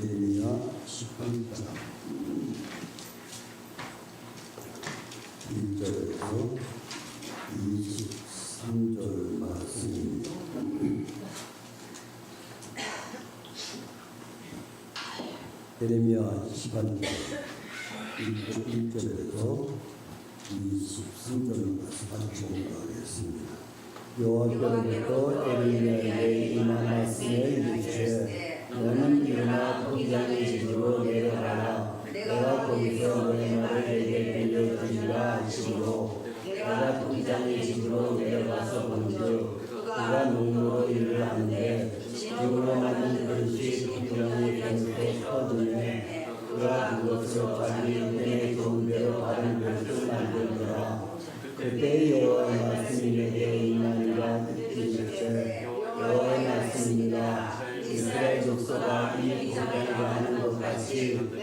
에레미야 18장 1절에서 23절 말씀입니다. 에레미야 18장 1절에서 23절 말씀 같이 공부하겠습니다. 여호와께로부터 에레미야에게 임한 말씀을 이르시되 너는 일어나 포기장의 집으로 내려가라. 내가 거기서 너의 말을 내게 들려주리라 하시고 내가 포기장의 집으로 내려가서 본즉 그가 농으로 일을 하는데 집으로 만든 그릇이 포기장의 병으로 터지네 그가 은행에 좋은 대 하는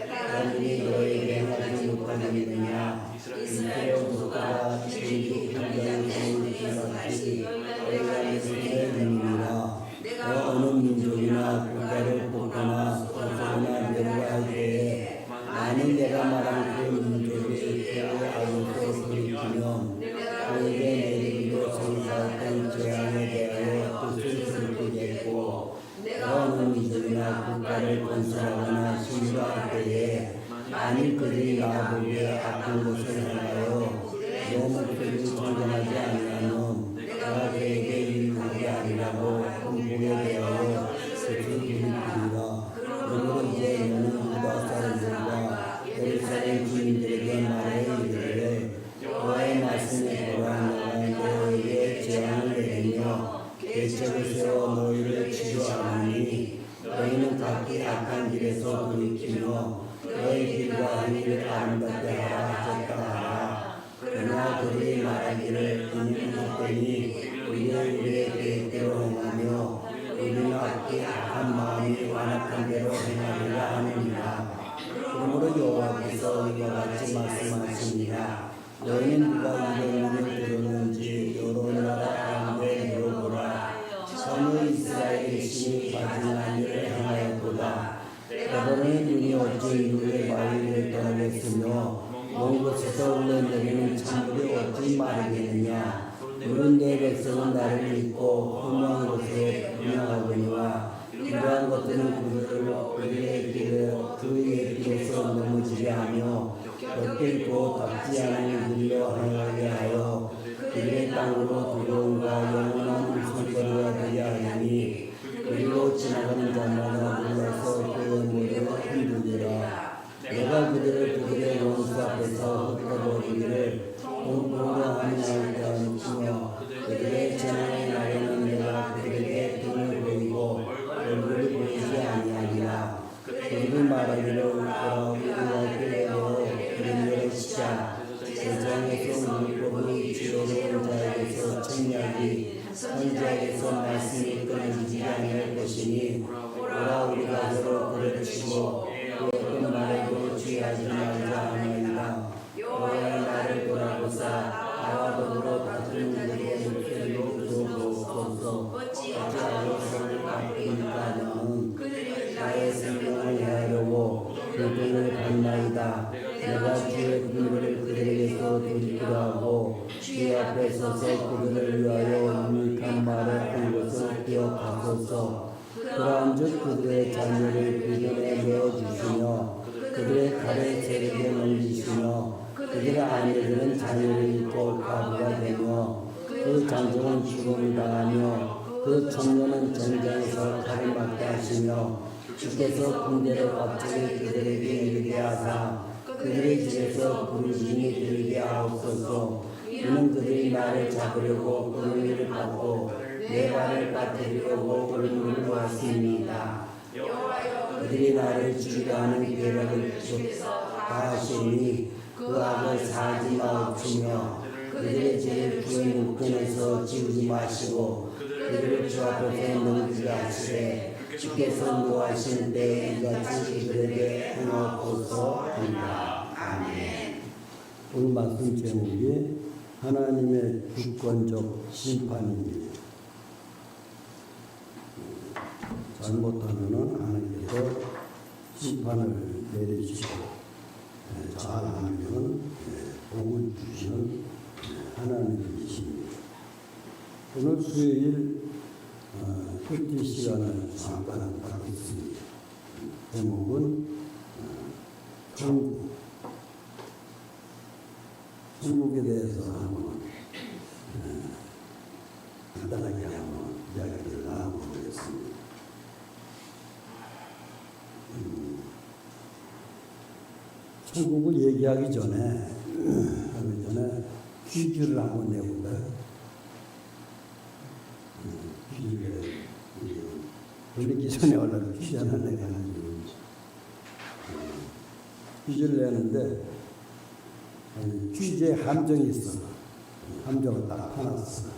나 국가를 건설하거나 신뢰할 때에 만일 그들이 나보기에 아픈 것을 행하여 내 목소리를 청정하지 말씀하 하 바꾸니까 너는 나의 생명을 헤아려고 그들을 받나이다. 내가 주의 분을 그들에게서 돌이키라 하고 주의 앞에 서서 그들을 위하여 유익한 말을 한 것을 기억하소서. 그러한 즉 그들의 자녀를 비전에 내어주시며 그들의 칼에 세력에 넘기시며 그들의 아내들은 자녀를 잃고 과부가 되며 그 장정은 죽음을 당하며 그 청년은 전장에서 칼을 맞게 하시며 주께서 군대로 갑자기 그들에게 이르게 하사 그들의 집에서 부르짖음이 들리게 하옵소서. 이는 그들이 나를 잡으려고 그늘을 받고 내 발을 빠뜨리려고 그늘을 왔습니다. 그들이 나를 죽이려 하는 계략을 다 하시니 그 악을 사지 마옵시며 그들의 죄를 주의 목전에서 지우지 마시고 그들을 주 앞에서 넘기게 하시되 주께서 노하시는 때에 이같이 그들에게 행하옵소서 합니다. 아멘 오늘 말씀 제목이 하나님의 주권적 심판입니다. 잘못하면은 하나님께서 심판을 내리시고 에, 잘하면 에, 복을 주시는 에, 하나님이십니다. 오늘 수요일 어, 큐티 시간을 잠깐 갖겠습니다. 제목은 어, 천국 천국에 대해서 한번 어, 간단하게 한번 이야기를 나눠보겠습니다. 음, 천국을 얘기하기 전에 하기 전에 퀴즈를 한번 내볼까요? 음, 퀴즈를 돌리기 전에 하나 내가지고 음, 퀴즈를 내는데 퀴즈에 함정이 있어. 함정을 딱 파놨어.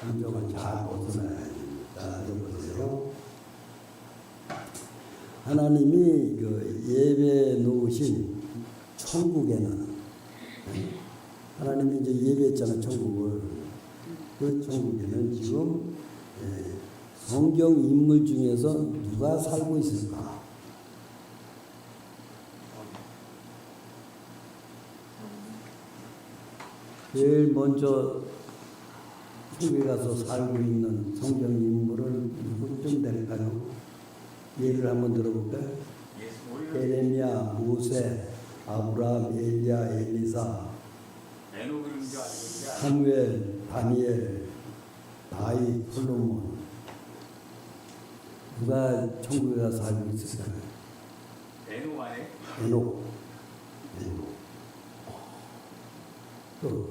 함정을 잘 벗어나야 됩니다. 여보세요. 하나님이 그 예배 놓으신 천국에는 하나님이 이제 예배했잖아 천국을 그 천국에는 지금 예, 성경 인물 중에서 누가 살고 있을까? 제일 먼저 천국에 가서 살고 있는 성경 인물은 누구쯤 될까요? 예를 한번 들어볼까요? 에레미야, 모세, 아브라함, 엘리야, 엘리사, 사무엘, 다니엘, 다윗, 솔로몬 누가 천국에 가서 살고 있을까요? 에노 안에 에녹, 에녹. 또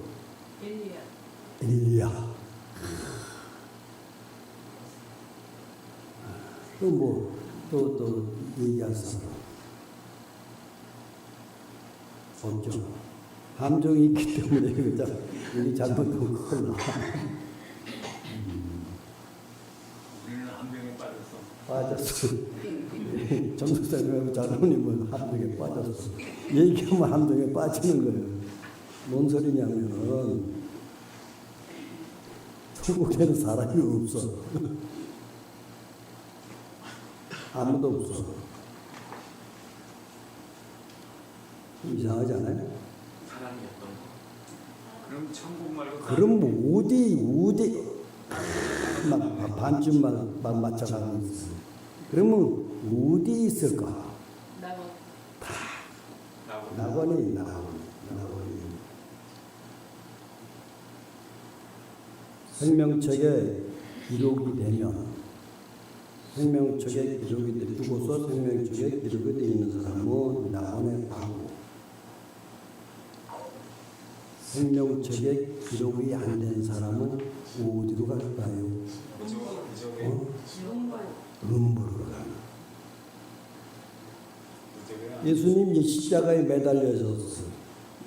엘리야. 엘리야. 또 뭐, 또, 또 얘기할 사람. 없죠. 함정이 있기 때문에 이거 자- 여기 잘못하면 큰일 나. 우리는 함정에 빠졌어. 정수사님하고 장로님은 함정에 빠졌어. 얘기하면 함정에 빠지는 거예요. 뭔 소리냐면은, 천국에는 사람이 없어. 아무도 없어. 이상하지 않아요? 사람이었던 거. 그럼 천국 말고 그럼 뭐 어디 어디 막 반쯤만 막 맞춰가고 있어. 그러면 어디 있을까? 나고 나고 낙원이 낙원. 낙원이 생명책에 기록이 되면 생명책에 기록이 돼 두고서 생명책에 기록이 돼 있는 사람은 낙원에 가고 생명책에 기록이 안 된 사람은 어디로 갈까요? 어? 음부로 가는. 예수님 이제 십자가에 매달려졌어.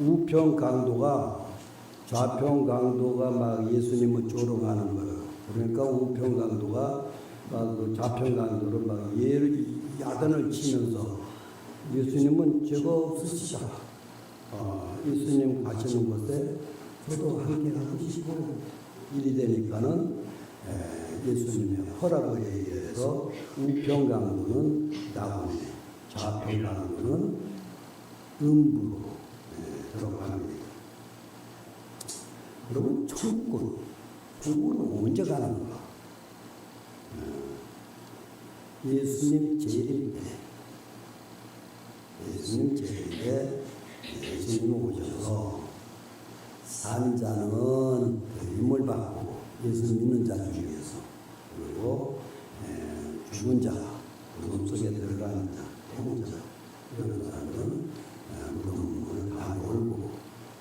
우편 강도가 좌편 강도가 막 예수님을 조롱하는 거예요. 그러니까 우편 강도가 막그 좌편 강도를 막 예를 야단을 치면서 예수님은 죄가 없으시다. 어, 예수님 가시는 곳에 저도 함께 싶고 일이 되니까는 에, 예수님의 허락에 의해서 우편 강도는 낙원에 좌편 강도는 음부로 에, 들어갑니다. 그러면 천국은 천국은 언제 가는 거야? 어, 예수님 때 예수님 때 예수님 오셔서 산 자는 임을 받고 예수 믿는 자 중에서 그리고 에, 죽은 자 무덤 속에 들어가는 자 태운 자 이런 사람은 에, 무덤을 다 열고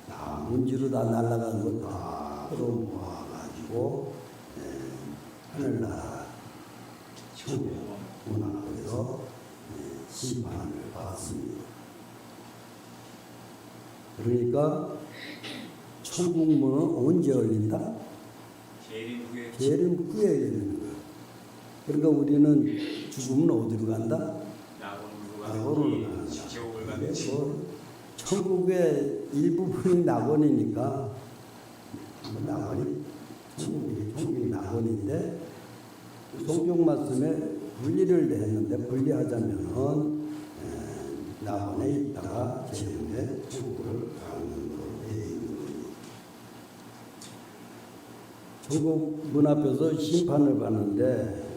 다 문지로 다 날아가는 거다 끌어모아가지고 에, 하늘나라 천국 문 앞에서 에, 심판을 받습니다. 그러니까 천국 문은 언제 열린다? 재림 후에 재림 후에 열리는 거야. 그러니까 우리는 죽으면 어디로 간다? 낙원으로 간다. 지옥을 천국의 일부분이 낙원이니까 뭐 낙원이 천국이 천국이 낙원인데 성경 말씀에 분리를 했는데 분리하자면은 에, 낙원에 있다가 제2의 천국을 가는 걸로 되어 있는 겁니다. 문 앞에서 심판을 받는데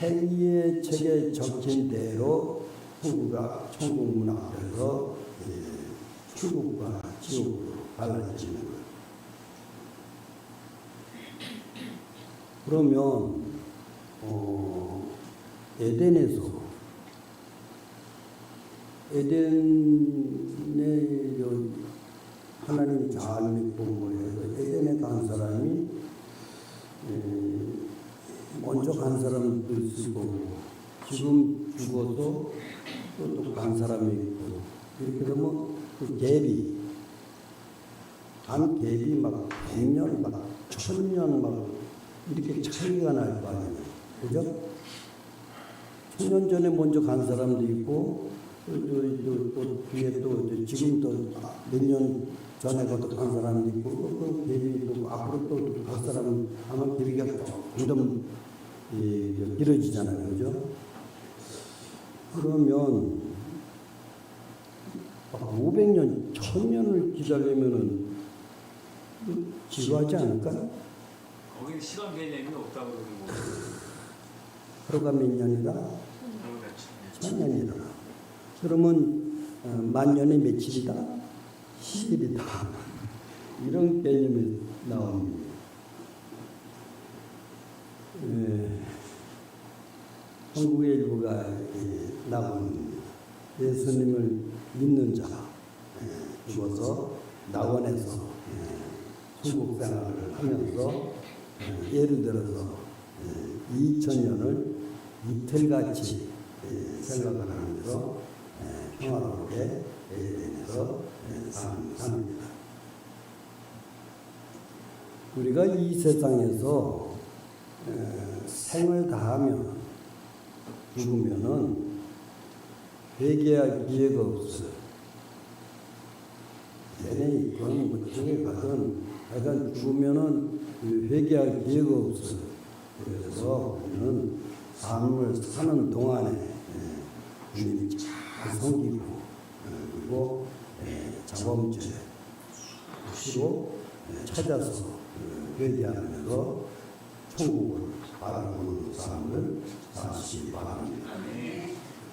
행위의 책에 적힌 대로 천국가 천국 문 앞에서 예, 천국과 지옥으로 갈라지는 거예요. 그러면 어, 에덴에서 에덴에 요 하나님 잘 믿고 뭐해서 에덴에 간 사람이 에, 먼저 간 사람도 있을 거고 지금 죽어서 또간 사람이 있고 이렇게 되면 그 갭이 한 갭이 막 100년 막 1000년 막 이렇게 차이가 날 거 아니에요 그죠? 천년 전에 먼저 간 사람도 있고 또, 또, 또, 또 뒤에 또 이제 지금 또몇년 전에 또간 사람도 있고 또 갭이 또 앞으로 또갈 사람 아마 길이가 점점 예, 길어지잖아요 그죠? 그러면 500년, 1000년을 기다리면은 지루하지 않을까? 거기는 시간 개념이 없다고 그러는 거. 하루가 몇 년이다? 그런 거지. 천년이다. 그러면 어, 만 년에 며칠이다? 10일이다. 이런 개념이 나옵니다. 예, 한국의 일부가 예, 나옵니다. 예수님을 믿는 자 예, 죽어서 낙원에서 예, 천국 생활을 하면서 예, 예를 들어서 예, 2000년을 이틀같이 예, 생각을 하면서 예, 평화롭게 예, 삽- 삽니다. 우리가 이 세상에서 에, 생을 다하면 죽으면은 회개할 기회가 없어요. 내내 있건 뭐 저에 가든 하여간 죽으면은 그 회개할 기회가 없어요. 그래서 우리는 삶을 사는 동안에 에, 주님이 잘 섬기고 에, 그리고 에, 자범죄 시로 찾아서 그 회개하면서 천국을 바라보는 삶을 사시기 바랍니다.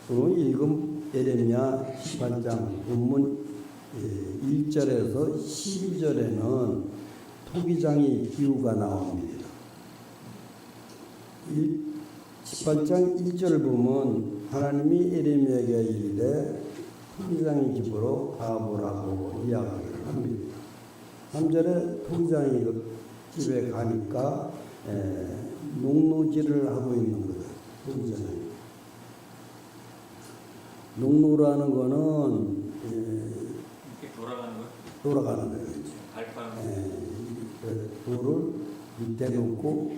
오늘 읽은 에레미야 18장 본문 1절에서 12절에는 토기장의 비유가 나옵니다. 18장 1절을 보면 하나님이 에레미야에게 이르되 토기장의 집으로 가보라고 이야기를 합니다. 3절에 토기장이 그 집에 가니까 에, 농노질을 하고 있는 거예요. 토기장이. 농노라는 거는 에, 이렇게 돌아가는 거야? 돌아가는 거예요. 발판. 돌을 밑에 놓고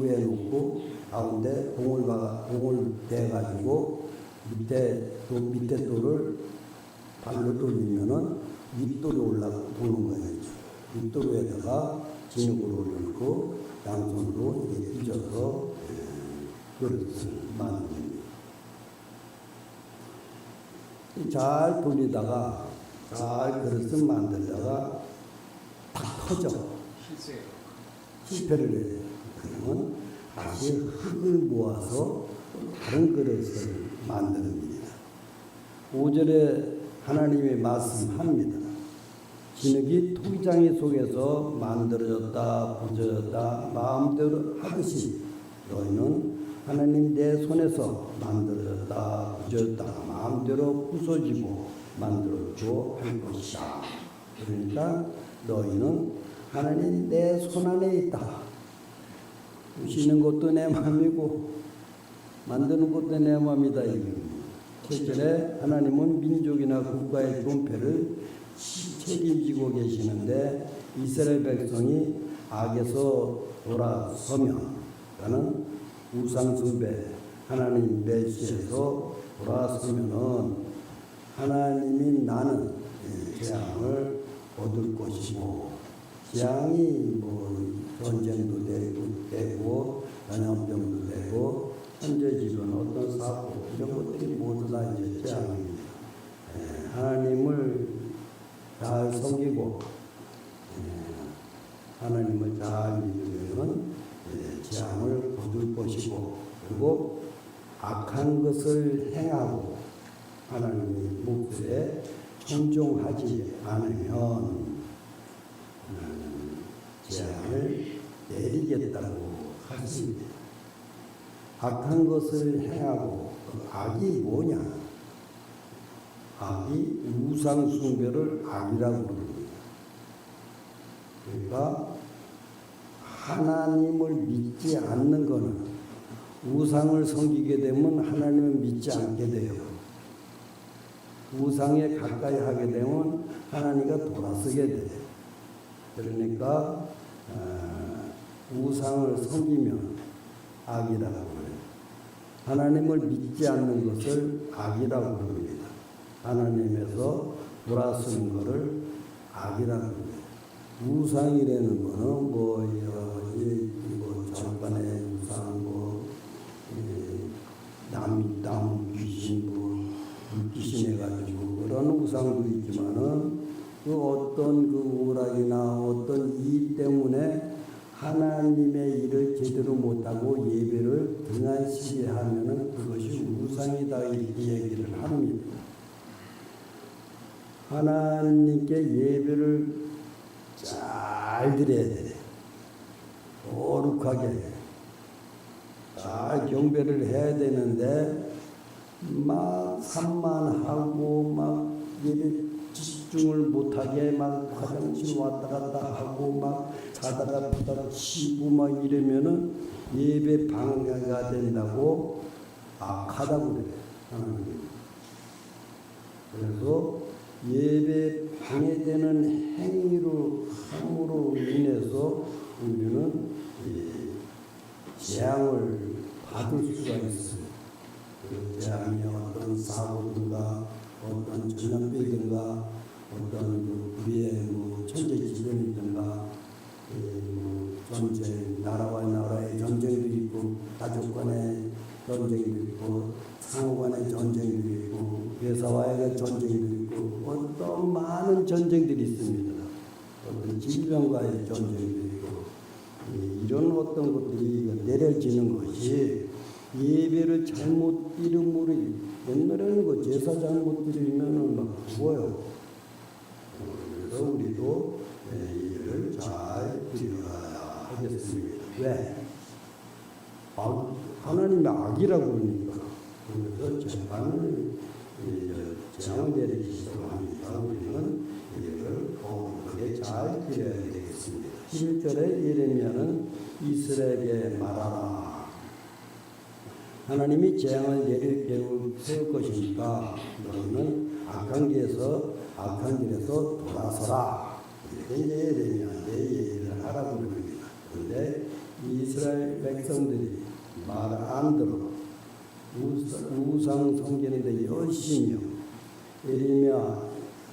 위에 놓고 가운데 공을 가 공을 대 가지고 밑에 또 밑에 돌을 발로 돌리면은 윗돌이 올라가 도는 거예요. 윗돌에다가 진흙을 올려놓고 양손으로 이렇게 빚어서 에, 그릇을 만듭니다. 잘 돌리다가 잘 그릇을 만들다가 다 터져. 실패를. 그러면 다시 흙을 모아서 다른 그릇을 만듭니다. 5절에 하나님이 말씀합니다. 진흙이 토기장이 속에서 만들어졌다, 부서졌다, 마음대로 하듯이 너희는 하나님 내 손에서 만들어졌다, 부서졌다, 마음대로 부서지고 만들어져 할 것이다. 그러니까 너희는 하나님 내 손 안에 있다. 부시는 것도 내 마음이고 만드는 것도 내 마음이다. 실제로 하나님은 민족이나 국가의 존폐를 책임지고 계시는데 이스라엘 백성이 악에서 돌아서면 그는 우상숭배 하나님 멸시에서 돌아서면은 하나님이 나는 예, 재앙을 얻을 것이고 재앙이 뭐 전쟁도 되고, 되고 전염병도 되고 현재 지금 어떤 사고 이런 것들이 모두 다 이제 재앙입니다. 예, 하나님을 잘 섬기고 예, 하나님을 잘 믿으면 예, 재앙을 거둘 것이고 그리고 악한 것을 행하고 하나님의 목소리에 청종하지 않으면 음, 재앙을 내리겠다고 하십니다. 악한 것을 행하고 그 악이 뭐냐? 악이 우상 숭배를 악이라고 부릅니다. 그러니까 하나님을 믿지 않는 것은 우상을 섬기게 되면 하나님을 믿지 않게 돼요. 우상에 가까이 하게 되면 하나님과 돌아서게 돼요. 그러니까 어, 우상을 섬기면 악이라고 그래요. 하나님을 믿지 않는 것을 악이라고 부릅니다. 하나님에서 돌아서는 것을 악이라고 합니다. 우상이라는 거는 뭐, 여, 이, 뭐 절간의 우상, 뭐, 이, 남, 남 귀신, 뭐, 귀신 해가지고 그런 우상도 있지만은 그 어떤 그 오락이나 어떤 일 때문에 하나님의 일을 제대로 못하고 예배를 등한시게 하면은 그것이 우상이다 이렇게 얘기를 합니다. 하나님께 예배를 잘 드려야 돼. 거룩하게 잘 경배를 해야 되는데 막 산만하고 막 예배 집중을 못하게 막 화장실 왔다 갔다 하고 막 자다가 보다가 쉬고 막 이러면은 예배 방해가 된다고 악하다고 그래 하나님. 그래서 예배 방해되는 행위로 함으로 인해서 우리는 이 재앙을 받을 수가 있어요. 그 재앙이 어떤 사고든가 어떤 전염병이든가 어떤 그 우리의 뭐 천재 지변이든가 뭐 전쟁 나라와 나라의 전쟁도 있고 가족 간의 전쟁도 있고 상호 간의 전쟁도 있고 회사와의 전쟁도 있고 어떤 많은 전쟁들이 있습니다. 어떤 질병과의 전쟁도 있고 이- 이런 어떤 것들이 내려지는 것이 예배를 잘못 이름으로 옛날에는 그 제사 잘못 드리면은 막 죽어요. 그래서 우리도 예, 이를 잘 드려야 하겠습니다. 왜? 악, 하나님의 악이라고 그러니까. 그래서 재판을 재앙 내리시도록 합니다. 우리는 이를 거룩하게 잘 드려야 되겠습니다. 11절에 예레미야는 이스라엘에게 말하라. 하나님이 재앙을 내릴 때를 세울 것이니까 너희는 악한 길에서 악한 길에서 돌아서라. 이렇게 예레미야한테 얘기를 하라고 그럽니다. 그런데 이스라엘 백성들이 말 안 들어 우상, 섬기는데 열심히요. 예레미야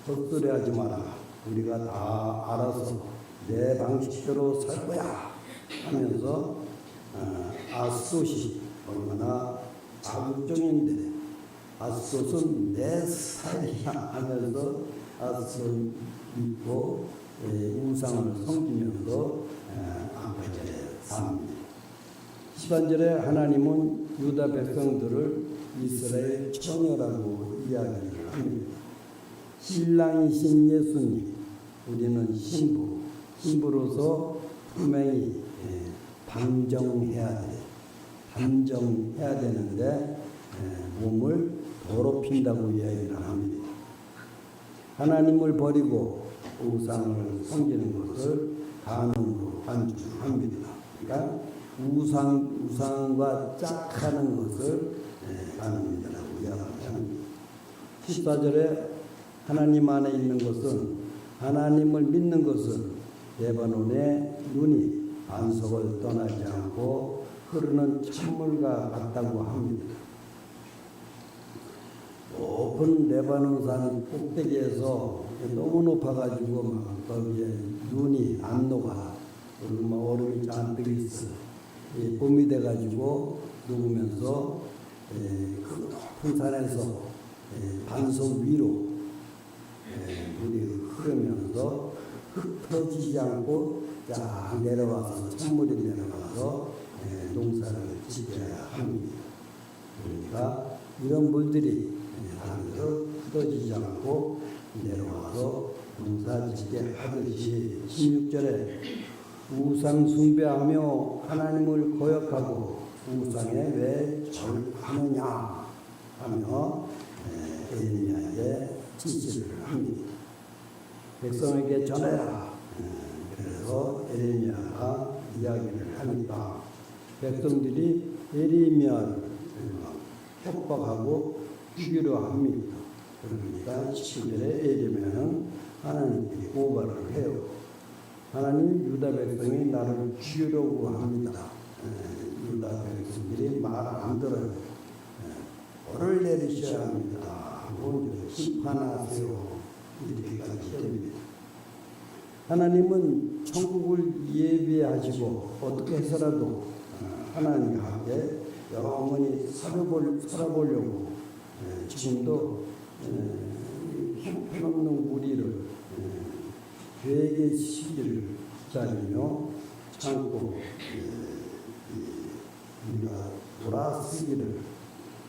헛소리 하지 마라. 우리가 다 알아서 내 방식대로 살 거야 하면서 어, 아스옷이 얼마나 자극적인데 아스옷은 내 스타일이야 하면서 아스옷 입고 예, 우상을 섬기면서 안팎에 삽니다. 10반절에 하나님은 유다 백성들을 이스라엘 처녀라고 이야기를 합니다. 신랑이신 예수님, 우리는 신부, 신부로서 분명히 예, 방정해야 돼. 단정해야 되는데 예, 몸을 더럽힌다고 이야기를 합니다. 하나님을 버리고 우상을 섬기는 것을 간음으로 간주합니다. 그러니까 우상 우상과 짝하는 것을 예, 간음이라고 이야기합니다. 14절에 하나님 안에 있는 것은 하나님을 믿는 것은 레바논의 눈이 반석을 떠나지 않고 흐르는 찬물과 같다고 합니다. 높은 레바논산 꼭대기에서 너무 높아가지고 막 거기에 눈이 안 녹아 그리고 막 얼음이 잔뜩 있어 이 봄이 돼가지고 녹으면서 에, 그 높은 산에서 에, 반석 위로 에, 물이 흐르면서 흩어지지 않고 쫙 내려와서 찬물이 내려와서 에, 농사를 지켜야 합니다. 그러니까 이런 물들이 하늘로 흩어지지 않고 내려와서 농사 짓게 하듯이 16절에 우상 숭배하며 하나님을 거역하고 우상에 왜 절하느냐 하며 에, 에르미야에게 지시를 합니다. 백성에게 전해라. 에, 그래서 에르미야가 이야기를 합니다. 백성들이 에르미야를 협박하고 죽이려 합니다. 그러니까 17절에 에르미야는 하나님께 고발을 해요. 하나님 유다 백성이 나를 죽이려고 합니다. 에, 유다 백성들이 말 안 들어요. 에, 벌을 내리셔야 합니다. 심판하세요. 이렇게까지 됩니다. 하나님은 천국을 예비하시고 어떻게 해서라도 어, 하나님과 함께 영원히 살아보려고 에, 지금도 에, 형편없는 우리를 에, 계획의 시기를 기다리며 참고 에, 이, 우리가 돌아서기를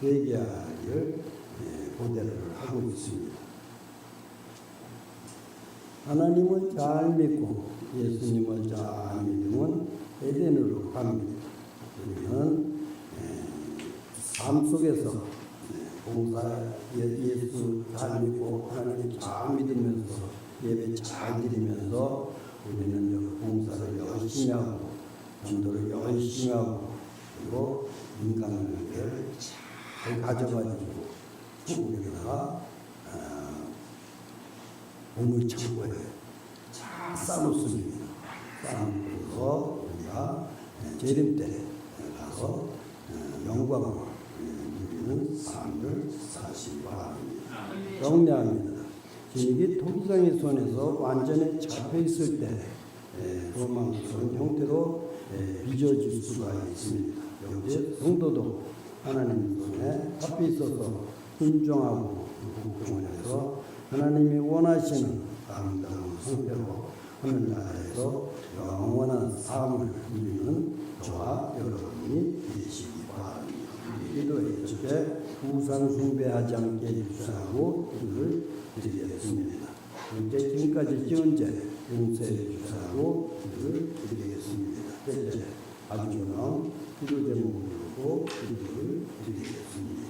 회개하기를 에, 고대를 하고 있습니다. 하나님을 잘 믿고 예수님을 잘 믿으면 에덴으로 갑니다. 우리는 에, 삶 속에서 에, 봉사 예- 예수 잘 믿고 하나님 잘 믿으면서 예배 잘 드리면서 우리는 봉사를 열심히 하고 전도를 열심히 하고 그리고 인간관계를 잘 가져가지고 천국에다가 아, 몸을 창고에 잘 싸놓습니다. 싸놓고 우리가 재림 때 가서 어, 영광을 누리는 삶을 사시 바랍니다. 정리합니다. 진흙이 토기장의 손에서 완전히 잡혀 있을 때 에, 도망스러운 형태로 에, 빚어질 수가 있습니다. 여기에 성도도 하나님 손에 잡혀 있어서 순종하고 복종해서 하나님이 원하시는 아름다운 성대로 하늘나라에서 영원한 삶을 누리는 저와 여러분이 되시기. 기도의 주에 우상 숭배하지 않게 주사하고 기도를 드리겠습니다. 이제 지금까지 지은 죄 용서해 주사하고 기도를 드리겠습니다. 이제 아주는 기도 제목을 부르고 기도